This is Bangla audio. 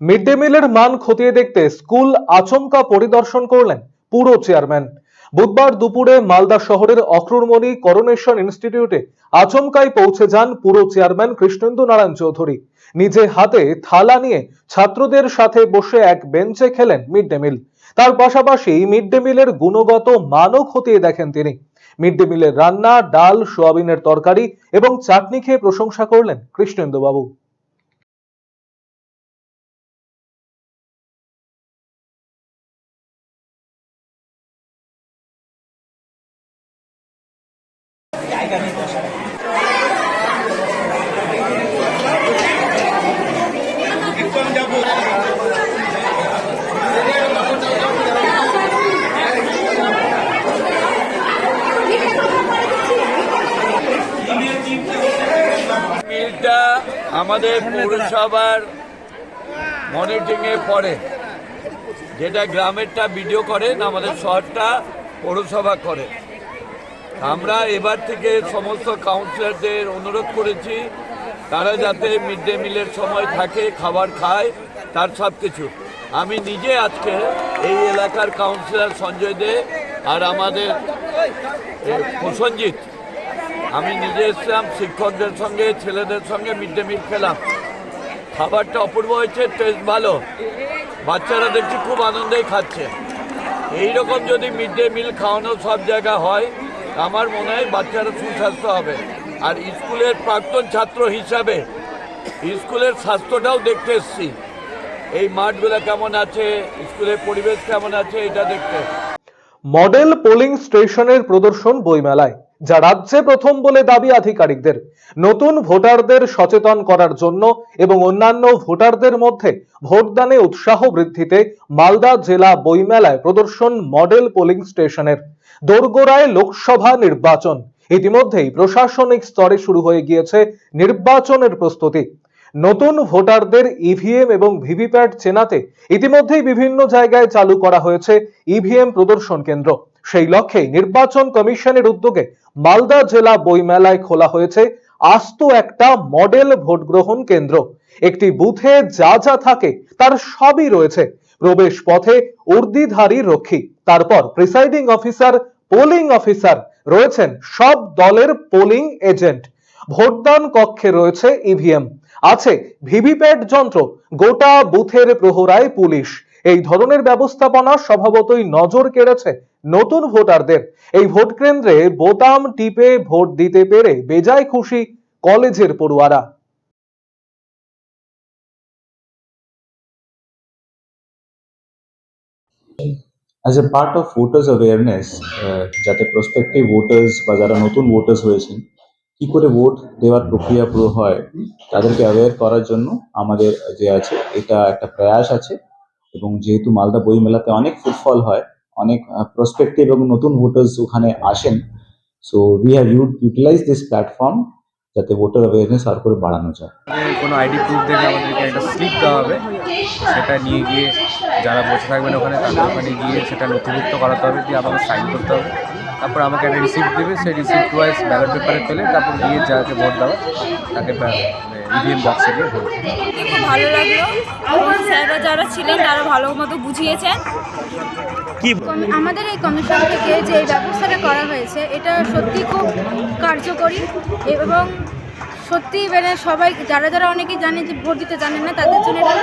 মিড ডে মিলের মান খতিয়ে দেখতে স্কুল আচমকা পরিদর্শন করলেন পুরো চেয়ারম্যান। বুধবার দুপুরে মালদা শহরের অক্রুরমণি করোনেশন ইনস্টিটিউটে আচমকায় পৌঁছে যান পুরো চেয়ারম্যান কৃষ্ণেন্দু নারায়ণ চৌধুরী। নিজে হাতে থালা নিয়ে ছাত্রদের সাথে বসে এক বেঞ্চে খেলেন মিড ডে মিল তার পাশাপাশি মিড ডে মিলের গুণগত মানও খতিয়ে দেখেন তিনি। মিড ডে মিলের রান্না, ডাল, সোয়াবিনের তরকারি এবং চাটনি খেয়ে প্রশংসা করলেন কৃষ্ণেন্দু মিলটা আমাদের পৌরসভার মনিটরিং এ পড়ে। যেটা গ্রামেরটা ভিডিও করেন আমাদের শহরটা পৌরসভা করে। আমরা এবার থেকে সমস্ত কাউন্সিলরদের অনুরোধ করেছি, তারা যাতে মিড ডে মিলের সময় থাকে, খাবার খায়, তার সব কিছু আমি নিজে আজকে এই এলাকার কাউন্সিলর সঞ্জয় দে আর আমাদের প্রসঞ্জিৎ, আমি নিজে এসেছিলাম, শিক্ষকদের সঙ্গে, ছেলেদের সঙ্গে মিড ডে মিল খেলাম। খাবারটা অপূর্ব হয়েছে টেস্ট ভালো। বাচ্চারা দেখছি খুব আনন্দেই খাচ্ছে। এই রকম যদি মিড ডে মিল খাওয়ানো সব জায়গা হয় আমার মনে হয় বাচ্চারা সুস্বাস্থ্য হবে। আর স্কুলের প্রাক্তন ছাত্র হিসাবে স্কুলের স্বাস্থ্যটাও দেখতে এসছি। এই মাঠগুলো কেমন আছে, স্কুলের পরিবেশ কেমন আছে, এটা দেখতে। মডেল পোলিং স্টেশনের প্রদর্শন বইমেলায়। যা রাজ্যে প্রথম বলে দাবি আধিকারিকদের। নতুন ভোটারদের সচেতন করার জন্য এবং অন্যান্য ভোটারদের মধ্যে ভোটদানে উৎসাহ বৃদ্ধিতে মালদা জেলা বইমেলায় প্রদর্শন মডেল পোলিং স্টেশনের দোরগোড়ায় লোকসভা নির্বাচন। ইতিমধ্যেই প্রশাসনিক স্তরে শুরু হয়ে গিয়েছে নির্বাচনের প্রস্তুতি। নতুন ভোটারদের ইভিএম এবং ভিভিপ্যাট চেনাতে ইতিমধ্যেই বিভিন্ন জায়গায় চালু করা হয়েছে ইভিএম প্রদর্শন কেন্দ্র। সেই লক্ষ্যে নির্বাচন কমিশনের উদ্যোগে মালদা জেলা বইমেলায় খোলা হয়েছে আস্ত একটা মডেল ভোট গ্রহণ কেন্দ্র। একটি বুথে যা যা থাকে তার সবই রয়েছে। প্রবেশ পথে উর্দিধারী রক্ষী। তারপর প্রিসাইডিং অফিসার, পোলিং অফিসার রয়েছেন সব দলের পোলিং এজেন্ট। ভোটদান কক্ষে রয়েছে ইভিএম। আছে ভিভিপ্যাট যন্ত্র, গোটা বুথের প্রহরায় পুলিশ। এই ধরনের ব্যবস্থাপনা স্বভাবতই নজর কেড়েছে নতুন ভোটারদের। এই ভোট কেন্দ্রে বোতাম টিপে ভোট দিতে পেরে বেজায় খুশি কলেজের পড়ুয়ারা। As a part of voters awareness যাতে প্রসপেক্টিভ ভোটার্স বা যারা নতুন ভোটার্স হয়েছেন, কি করে ভোট দেওয়ার প্রক্রিয়া পুরো হয়, তাদেরকে অ্যাওয়্যার করার জন্য আমাদের যে আছে, এটা একটা প্রয়াস আছে। এবং যেহেতু মালদা বই মেলাতে অনেক ফুটফল হয় অনেক প্রসপেক্টিভ এবং নতুন ভোটার্স ওখানে আসেন। So we have utilize this platform যাতে ভোটার অ্যাওয়ারনেস আর করে বাড়ানো যায়। কোনো আইডি প্রুফ দেখে আমাদেরকে একটা স্লিপ দেওয়া হবে। সেটা নিয়ে গিয়ে যারা বসে থাকবেন ওখানে, তাদের ওখানে গিয়ে সেটা নথিভুক্ত করাতে হবে, দিয়ে আমাকে সাইন করতে হবে। তারপর আমাকে একটা রিসিপ্ট দেবে সেই রিসিপ্ট ওয়াইজ ব্যালট পেপারে পেলে তারপর গিয়ে যাকে ভোট দেওয়া তাকে ইভিএম বক্সে গিয়ে ভোট খুব ভালো লাগল। এবং স্যাররা যারা ছিলেন তারা ভালো মতো বুঝিয়েছেন। কমি- আমাদের এই কমিশন থেকে যে এই ব্যবস্থাটা করা হয়েছে এটা সত্যি খুব কার্যকরী এবং সত্যি মানে সবাই যারা যারা অনেকেই জানে যে ভোট দিতে জানেন না তাদের জন্য এটা